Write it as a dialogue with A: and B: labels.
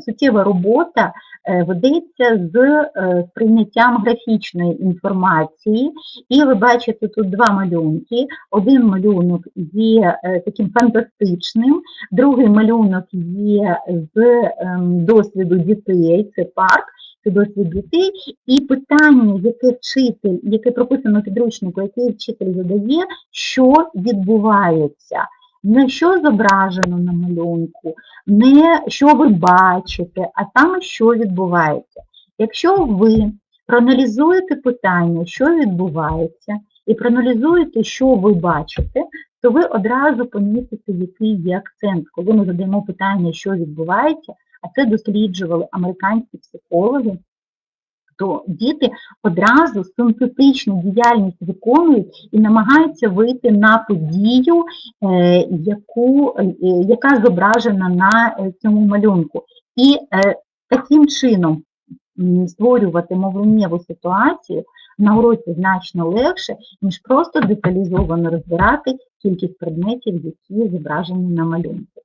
A: суттєва робота е, ведеться з е, сприйняттям графічної інформації. І ви бачите тут два малюнки. Один малюнок є е, таким фантастичним, другий малюнок є з ем, досвіду дітей, це парк. Це досвід дітей, і питання, яке вчитель, яке прописано в підручнику, яке вчитель задає, що відбувається, не що зображено на малюнку, не що ви бачите, а саме що відбувається. Якщо ви проаналізуєте питання, що відбувається, і проаналізуєте, що ви бачите, то ви одразу помітите, який є акцент. Коли ми задаємо питання, що відбувається, а це досліджували американські психологи, то діти одразу синтетичну діяльність виконують і намагаються вийти на подію, е, яку, е, яка зображена на е, цьому малюнку. І таким чином створювати мовленнєву ситуацію на уроці значно легше, ніж просто деталізовано розбирати кількість предметів, які зображені на малюнку.